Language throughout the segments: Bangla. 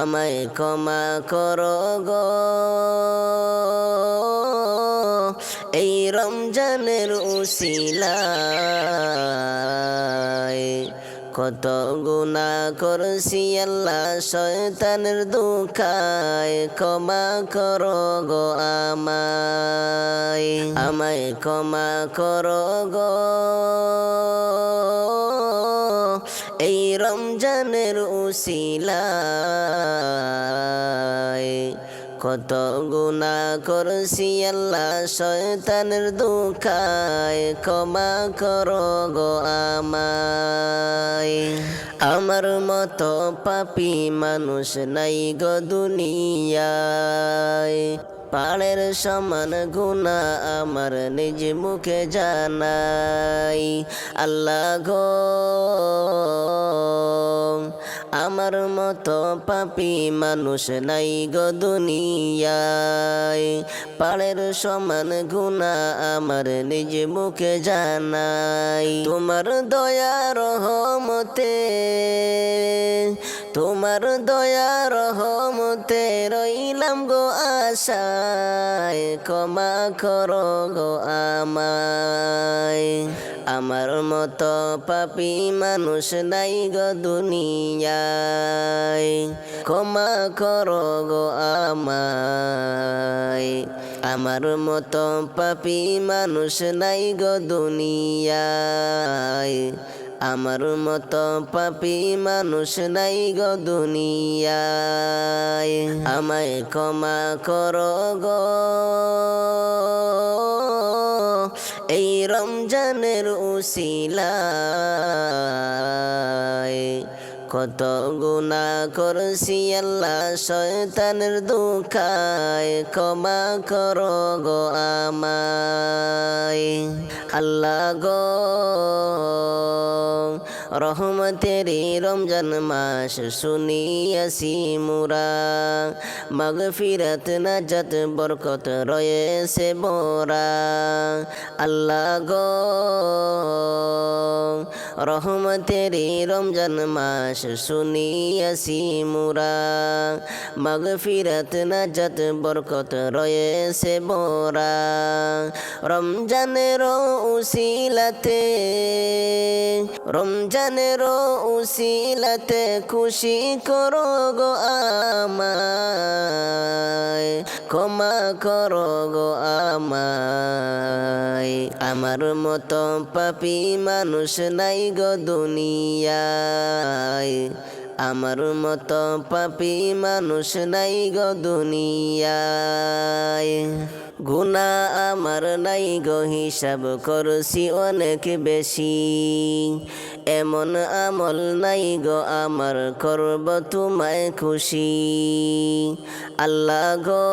আমায় ক্ষমা করো গো। এই রমজানের উসিলায় কত গুণা করছি আল্লাহ শয়তানের দুঃখায়। ক্ষমা করো গো আমায় আমায় ক্ষমা করো গো। রমজানের উসিলায়। কত গুণা করছি আল্লাহ শয়তানের দুঃখায়, ক্ষমা করো গো আমায়। আমার মতো পাপি মানুষ নাই গো দুনিয়ায়। পাড়ের সমান গুণা আমার নিজ মুখে জানাই। আল্লাহ গো, আমার মতো পাপি মানুষ নাই গো দুনিয়ায়। পাড়ের সমান গুণা আমার নিজ মুখে জানাই। তোমার দয়া রহমতে তোমার দয়া রহমতে রইলাম গো আশায়, ক্ষমা করো গো আমায়। আমার মতো পাপি মানুষ নাই গো দুনিয়ায়, ক্ষমা করো গো আমায়। আমার মতো পাপি মানুষ নাই গো দুনিয়ায় আমার মতো পাপি মানুষ নাই গো দুনিয়ায়। আমায় ক্ষমা করো গো। এই রমজানের উসিলায় কত গুণা করছি আল্লাহ শয়তানের দুঃখায় ক্ষমা কর গো আমায়। আল্লাহ গো রহমতেরি রমজান মাস শুনিয়াছি মুরা মগফিরত, নাজাত, বরকত রয়েছে বোরা আল্লাহ গো, রহমতেরি রমজান মাস শুনিয়াছি মুরা মগফিরত, নাজাত, বরকত রয়েছে বোরা রমজানের উসিলাতে রমজানের উসিলাতে খুশি করো গো আমায়, ক্ষমা করো গো আমায়। আমার মতো পাপি মানুষ নাই গো দুনিয়ায়। আমার মতো পাপি মানুষ নাই গো দুনিয়ায়। গুণা আমার নাই গো, হিসাব করছি অনেক বেশি। এমন আমল নাই গো, আমার করব তোমায় খুশি। আল্লাহ গো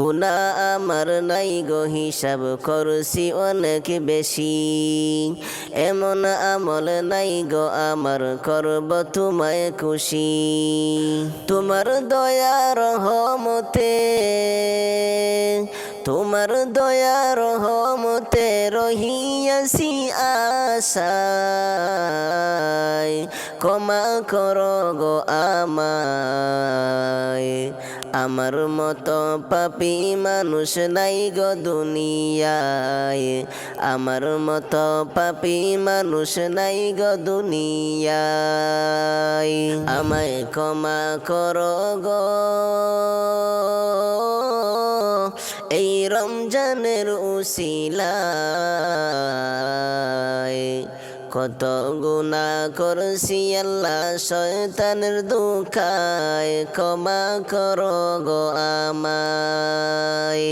গুণা আমার নাই গো হিসাব করছি অনেক বেশি। এমন আমল নাই গো আমার করব তোমায় খুশি। তোমার দয়া রহমতে, তোমার দয়া রহমতে রহিয়াছি আশায়। ক্ষমা করো গো আমায়। আমার মতো পাপি মানুষ নাই গো দুনিয়ায়। আমার মতো পাপি মানুষ নাই গো দুনিয়ায়। আমায় ক্ষমা করো গো। এই রমজানের উসিলায় কত গুণা করছি আল্লাহ শয়তানের দুঃখায় ক্ষমা করো গো আমায়।